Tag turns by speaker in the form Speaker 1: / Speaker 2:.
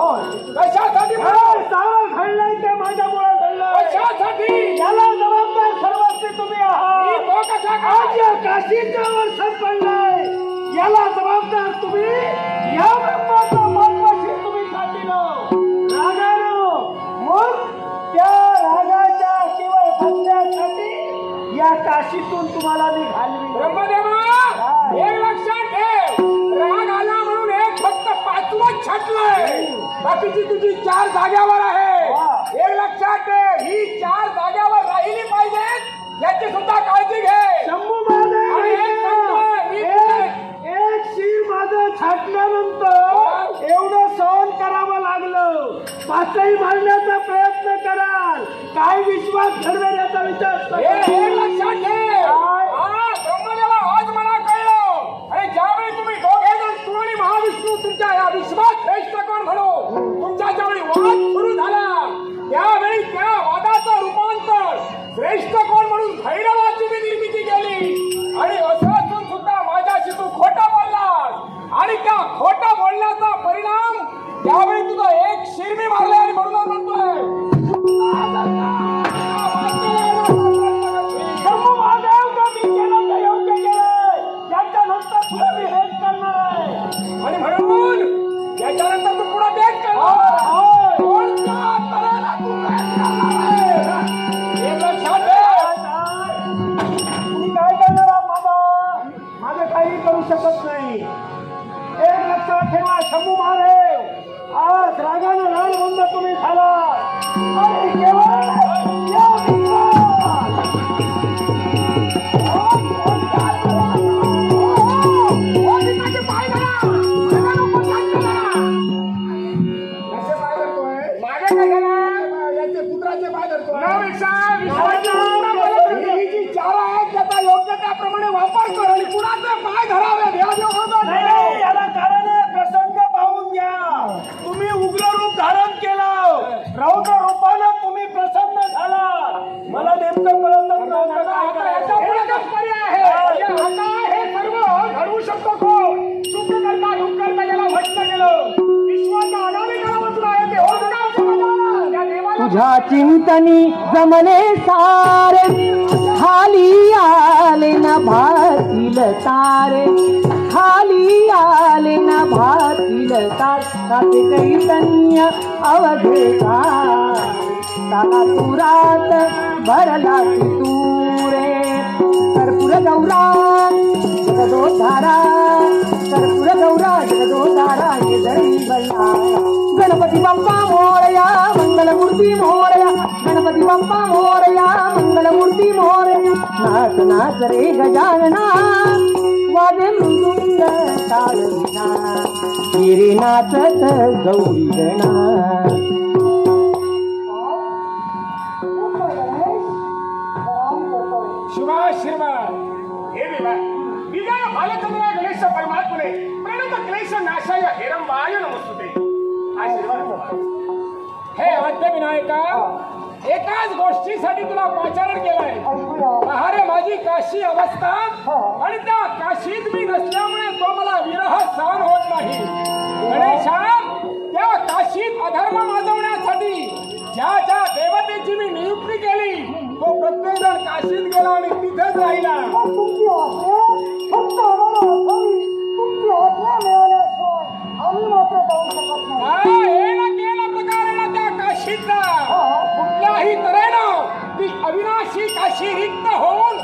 Speaker 1: कशासाठी घडलंय ते माझ्यामुळे घडलं कशासाठी? याला जबाबदार सर्वांचे तुम्ही आहात. काशीच्या वर्षात पडलाय. याला जबाबदार तुम्ही या ब्रह्माचा मनपाशी तुम्ही साठीलं रागानं मग त्या रागाच्या केवळ बदल्यासाठी या काशीतून तुम्हाला मी
Speaker 2: बाकीची तुझी चार जाग्यावर आहे. हे लक्षात ठेव ही चार जाग्यावर राहिली पाहिजेत याची सुद्धा काळजी घे.
Speaker 1: शंभू
Speaker 2: एक
Speaker 1: एक एक शिर माझं छाटल्यानंतर एवढं सहन करावं लागलं. पाचही मारण्याचा प्रयत्न कराल. काय विश्वास घडवेल याचा विचार शकत नाही. एक लक्षात ठेवा शंभू महाराज. आज रागाने रान बंद तुम्ही झाला आणि केवळ रौद्र रूपानं तुम्ही प्रसन्न झाला मला नेमकं
Speaker 2: आता हे सर्व घडवू शकतो कोण? याला गेलं. विश्वाचा अनामी आहे ते
Speaker 3: तुझ्या चिंतनी जमने सारे. खाली आले न भातील तारे. खाली आले ताते कैतन्य अवधेता ताला पुरात भरला तुरे कर्पूर गौरा जगदोधारा कर्पूर गौरा जगदोधारा हे जळी बल्ला गणपती बाप्पा मोरया मंगलमूर्ती मोरया गणपती बाप्पा मोरया मंगलमूर्ती मोरया नाच नाच रे गजानना वाजे मृदुंग गिरी नाचत गौरी गणा.
Speaker 2: शिवाशिर्वाद हे विजय बालचंद्र गणेश परमात्मने प्रणत क्लेश नाशाय हेरंबाय नमस्तुते आशीर्वाद. हे आद्य विनायका एकाच गोष्टीसाठी तुला पाचारण केलंय. महारे माझी काशी अवस्था. आणि त्या काशीत मी नसल्यामुळे तो मला विरह सहन होत नाही. गणेशा त्या काशीत अधर्म माजवण्यासाठी ज्या ज्या देवतेची मी नियुक्ती केली तो प्रत्येक जण काशीत गेला आणि तिथेच राहिला.
Speaker 1: फक्त आम्हाला आम्ही मात्र जाऊ शकत नाही.
Speaker 2: काशीचा हो, हो. कुठल्याही तऱ्हेनं ती अविनाशी काशी रिक्त होऊन